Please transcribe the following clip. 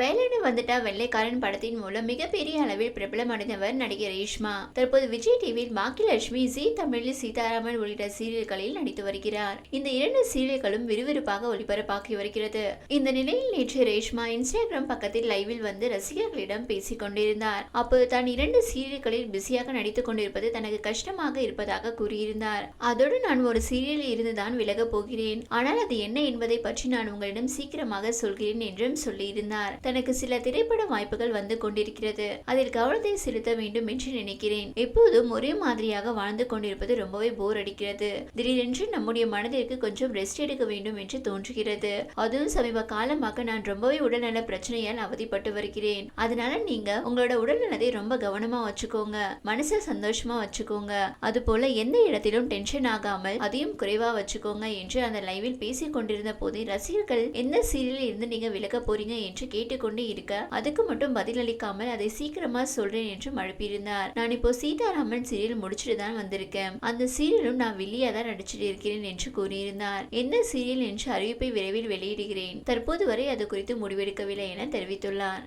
வேலனு வந்துட்டா வெள்ளைக்காரன் படத்தின் மூலம் மிகப்பெரிய அளவில் பிரபலமடைந்தவர் நடிகை ரேஷ்மா. தற்போது விஜய் டிவியில் பாக்கியலட்சுமி ஜி தமிழில் சீதாராமன் உள்ளிட்ட சீரியல்களில் நடித்து வருகிறார். இந்த இரண்டு சீரியல்களும் விறுவிறுப்பாக ஒளிபரப்பாகி வருகிறது. இந்த நிலையில் நேற்று ரேஷ்மா இன்ஸ்டாகிராம் பக்கத்தில் லைவில் வந்து ரசிகர்களிடம் பேசிக் கொண்டிருந்தார். அப்போது தான் இரண்டு சீரியல்களில் பிஸியாக நடித்துக் கொண்டிருப்பது தனக்கு கஷ்டமாக இருப்பதாக கூறியிருந்தார். அதோடு நான் ஒரு சீரியலில் இருந்துதான் விலகப் போகிறேன். ஆனால் அது என்ன என்பதை பற்றி நான் உங்களிடம் சீக்கிரமாக சொல்கிறேன் என்றும் சொல்லியிருந்தார். தனக்கு சில திரைப்பட வாய்ப்புகள் வந்து கொண்டிருக்கிறது. அதில் கவனத்தை செலுத்த வேண்டும் என்று நினைக்கிறேன். எப்போதும் ஒரே மாதிரியாக வாழ்ந்து கொண்டிருப்பது ரொம்பவே போர் அடிக்கிறது. திடீரென்று நம்முடைய மனதிற்கு கொஞ்சம் ரெஸ்ட் எடுக்க வேண்டும் என்று தோன்றுகிறது. அதுவும் சமீப காலமாக நான் ரொம்பவே உடல்நல பிரச்சனையால் அவதிப்பட்டு வருகிறேன். அதனால நீங்க உங்களோட உடல்நலத்தை ரொம்ப கவனமா வச்சுக்கோங்க. மனசை சந்தோஷமா வச்சுக்கோங்க. அது போல எந்த இடத்திலும் டென்ஷன் ஆகாமல் அதையும் குறைவா வச்சுக்கோங்க என்று அந்த லைவில் பேசிக் கொண்டிருந்த போதே ரசிகர்கள் எந்த சீரியலில் இருந்து நீங்க விலக போறீங்க? என்று கொண்டு இருக்க அதுக்கு மட்டும் பதிலளிக்காமல் அதை சீக்கிரமா சொல்றேன் என்று மழுப்பியிருந்தார். நான் இப்போ சீதாராமன் சீரியல் முடிச்சுட்டு தான் வந்திருக்கேன். அந்த சீரியலும் நான் வெளியே தான் நடிச்சிட்டு இருக்கிறேன் என்று கூறியிருந்தார். எந்த சீரியல் என்று அறிவிப்பை விரைவில் வெளியிடுகிறேன். தற்போது வரை அது குறித்து முடிவெடுக்கவில்லை என தெரிவித்துள்ளார்.